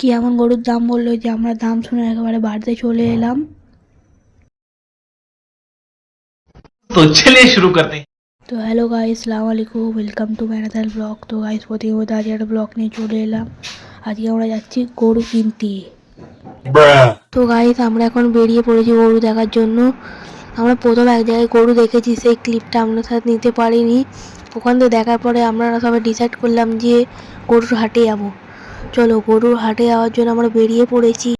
কি এমন গরুর দাম বলল যে আমরা দাম শুনে একেবারে বাড়িতে চলে হ্যাঁ। এলাম? তো চলে শুরু করতে তো হ্যালো গাইস সালাম আলাইকুম ওয়েলকাম টু ম্যারাথাল ব্লগ তো গাইস প্রতিমত আজ একটা ব্লগ নিয়ে চলে এলাম। আজকে আমরা যাচ্ছি গরু কিনতে। তো গাইস আমরা এখন বেরিয়ে পড়েছি গরু দেখার জন্য। আমরা প্রথম এক জায়গায় গরু দেখেছি সেই ক্লিপটা আপনার সাথে নিতে পারিনি। ওখান থেকে দেখার পরে আমরা সবাই ডিসাইড করলাম যে গরুর হাটে যাব। চলো গরুর হাটে যাওয়ার জন্য আমরা বেরিয়ে পড়েছি।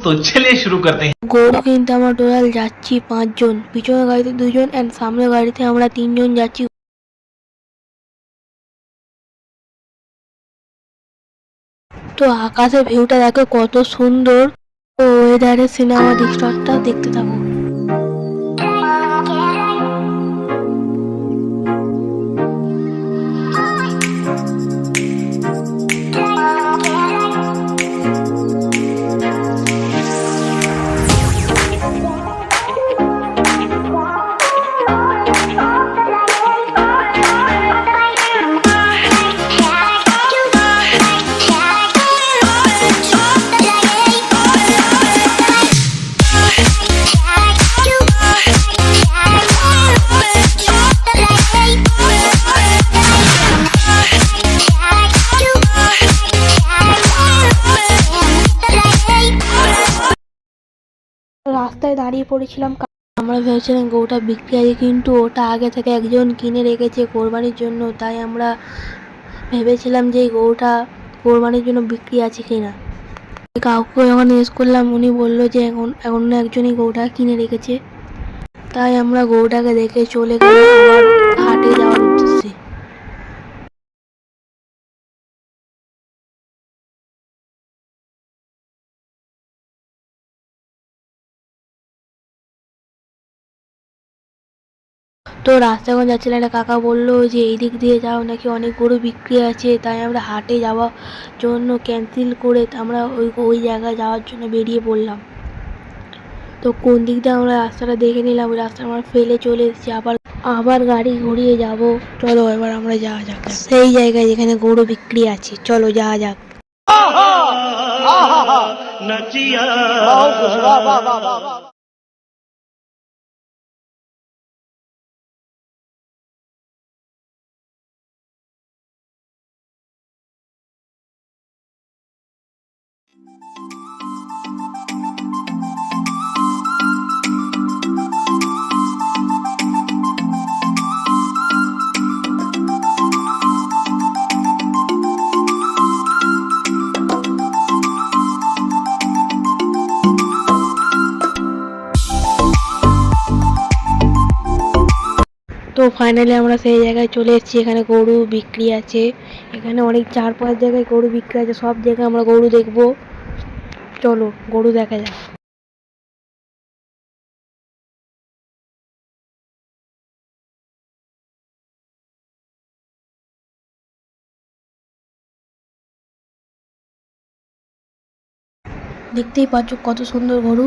তো ছেলে শুরু করতে। গরু কিনতে আমরা টোটাল যাচ্ছি পাঁচজন পিছনের গাড়িতে দুজন অ্যান্ড সামনের গাড়িতে আমরা তিনজন যাচ্ছি। তো আকাশের ভিউটা দেখো কত সুন্দর। ও ওয়েদারের সিনেমা দৃশ্যটা দেখতে থাকো। রাস্তায় দাঁড়িয়ে পড়েছিলাম আমরা ভেবেছিলাম গরুটা বিক্রি আছে, কিন্তু ওটা আগে থেকে একজন কিনে রেখেছে কোরবানির জন্য, তাই আমরা ভেবেছিলাম যে গরুটা কোরবানির জন্য বিক্রি আছে কিনা। কাউকে যখন জিজ্ঞেস করলাম, উনি বলল যে এখন অন্য একজনই গরুটা কিনে রেখেছে। তাই আমরা গরুটাকে দেখে চলে গেলাম, আবার হাটে যাওয়ার তো রাস্তায় যখন যাচ্ছিলাম একটা কাকা বলল যে এই দিক দিয়ে যাও নাকি অনেক গরু বিক্রি আছে তাই আমরা হাটে যাওয়ার জন্য ক্যান্সেল করে আমরা ওই ওই জায়গায় যাওয়ার জন্য বেরিয়ে পড়লাম। তো কোন দিক দিয়ে আমরা রাস্তাটা দেখে নিলাম ওই রাস্তা আমরা ফেলে চলে এসেছি আবার আবার গাড়ি ঘুরিয়ে যাব। চলো এবার আমরা যাওয়া যাক। সেই জায়গায় যেখানে গরু বিক্রি আছে চলো যাওয়া যাক। ফাইনালি আমরা সেই জায়গায় চলে এসেছি। এখানে গরু বিক্রি আছে। এখানে অনেক চার পাঁচ জায়গায় গরু বিক্রি আছে। সব জায়গায় আমরা গরু দেখব। চলো, গরু দেখা যাক। দেখতেই পাচ্ছ কত সুন্দর গরু।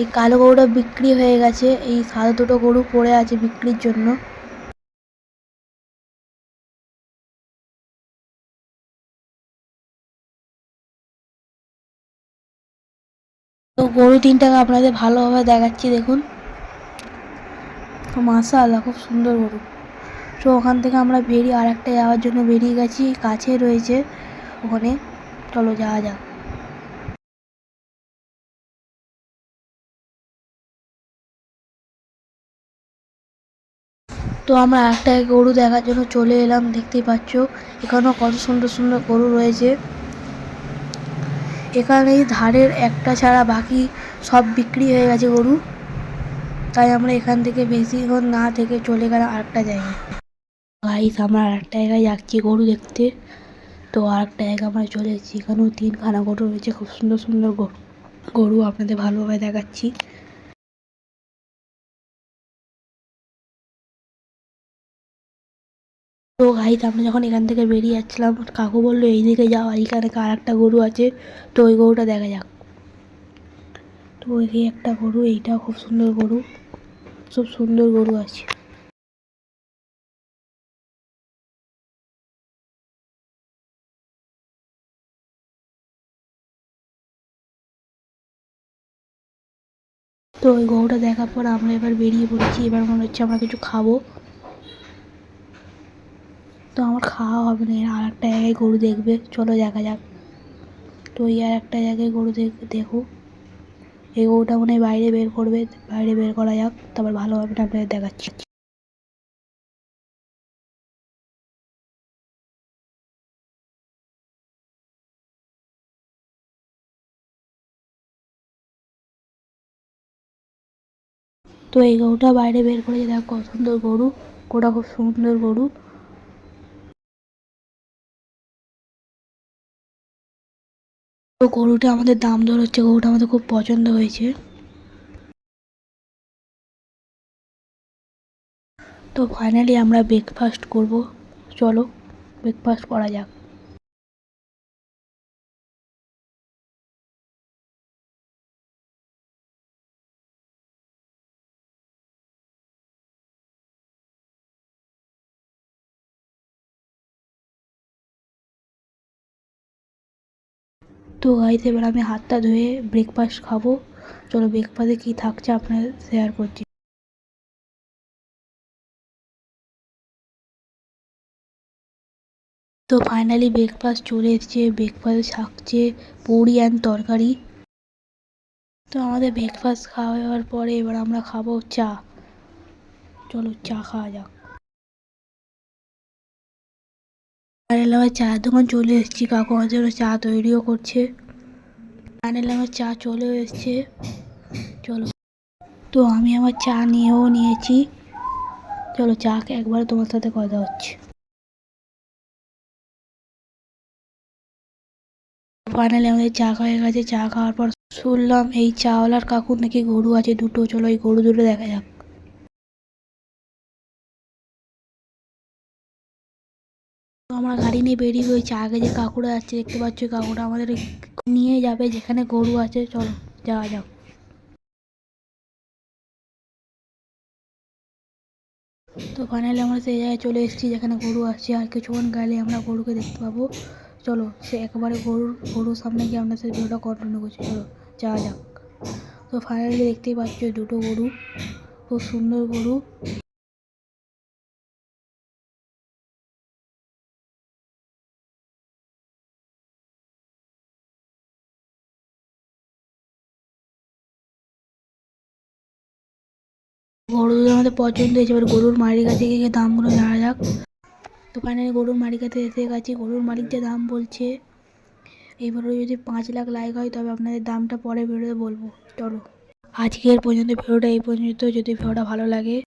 এই কালো গরুটা বিক্রি হয়ে গেছে। এই সাদা দুটো গরু পড়ে আছে বিক্রির জন্য। গরু তিনটাকে আপনাদের ভালোভাবে দেখাচ্ছি, দেখুন। মাশাআল্লাহ, খুব সুন্দর গরু। তো ওখান থেকে আমরা বেরিয়ে আর একটা যাওয়ার জন্য বেরিয়ে গেছি, কাছে রয়েছে ওখানে। চলো, যাওয়া যাক। তো আমরা একটা গরু দেখার জন্য চলে এলাম, দেখতেই পাচ্ছ। এখানেও কত সুন্দর সুন্দর গরু রয়েছে। এখানে ধারের একটা ছাড়া বাকি সব বিক্রি হয়ে গেছে গরু। তাই আমরা এখান থেকে বেশিক্ষণ না থেকে চলে গেলাম আরেকটা জায়গায়। গাইস আমরা আরেকটা জায়গায় যাচ্ছি গরু দেখতে। তো আরেকটা জায়গা আমরা চলে এসেছি। এখানেও তিনখানা গরু রয়েছে। খুব সুন্দর সুন্দর গরু গরু আপনাদের ভালোভাবে দেখাচ্ছি। তো গাইজ আমরা যখন এখান থেকে বেরিয়ে যাচ্ছিলাম, কাকু বলল এইদিকে যাও এইখানে আর একটা গরু আছে? তো ওই গরুটা দেখা যাক। তো ওই একটা গরু এইটা খুব সুন্দর গরু, খুব সুন্দর গরু আছে। তো ওই গরুটা দেখার পর আমরা এবার বেরিয়ে পড়েছি, এবার মনে হচ্ছে আমরা কিছু খাব। তো আমার খাওয়া হবে না, এরা আর একটা জায়গায় গরু দেখবে। চলো দেখা যাক। তো ওই আর একটা জায়গায় গরু দেখ, দেখো। এই গরুটা মনে হয় বাইরে বের করবে, বাইরে বের করা যাক, তারপর ভালোভাবে আপনাদের দেখাচ্ছি। তো এই গরুটা বাইরে বের করেছে, দেখো কত সুন্দর গরু গোটা খুব সুন্দর গরু। তো গরুটা আমাদের দাম দর হচ্ছে, গরুটা আমাদের খুব পছন্দ হয়েছে। তো ফাইনালি আমরা ব্রেকফাস্ট করব। চলো ব্রেকফাস্ট করা যাক। তো গাইস এবার আমি হাতটা ধুয়ে ব্রেকফাস্ট খাব। চলো ব্রেকফাস্টে কী থাকছে আপনাদের শেয়ার করছি। তো ফাইনালি ব্রেকফাস্ট চলে এসছে ব্রেকফাস্ট থাকছে, পুরি অ্যান্ড তরকারি। তো আমাদের ব্রেকফাস্ট খাওয়া খাওয়ার পরে এবার আমরা খাব চা। চলো চা খাওয়া যাক। ফাইনালি আমার চায়ের দোকান চলে এসেছি কাকু আমার জন্য চা তৈরিও করছে। ফাইনালি আমার চা চলে এসছে। চলো। তো আমি আমার চা নিয়েও নিয়েছি। চলো চা একবার তোমার সাথে কথা হচ্ছে। ফাইনালি আমাদের চা খাওয়া গেছে, চা খাওয়ার পর শুনলাম এই চাওয়ালার কাকুর নাকি গরু আছে দুটো। চলো এই গরু দুটো দেখা যাক। আমরা গাড়ি নিয়ে বেরিয়ে হয়েছে আগে যে কাকুরা আছে দেখতে পাচ্ছ কাকুরা আমাদের নিয়ে যাবে, যেখানে গরু আছে। চলো, যাওয়া যাক। তো ফাইনালি আমরা সেই জায়গায় চলে এসেছি, যেখানে গরু আসছে আর কিছুক্ষণ গেলে আমরা গরুকে দেখতে পাবো। চলো, সে একেবারে গরুর গরুর সামনে গিয়ে আমরা সেই ভিডিওটা কন্টিনিউ করছি। চলো, যাওয়া যাক। তো ফাইনালি দেখতেই পাচ্ছ দুটো গরু। খুব সুন্দর গরু। গরু দুধ আমাদের পছন্দ হয়েছে, এবার গরুর মালিক কাছে গিয়ে দামগুলো জানা যাক। দোকানে গরুর মালিক কাছে এসে গেছি, গরুর মালিক যে দাম বলছে এইবারে যদি পাঁচ লাখ লাইক হয়, তবে আপনাদের দামটা পরে বেরোতে বলব। চলো। আজকের পর্যন্ত ভিডিওটা এই পর্যন্ত, যদি ভিডিওটা ভালো লাগে।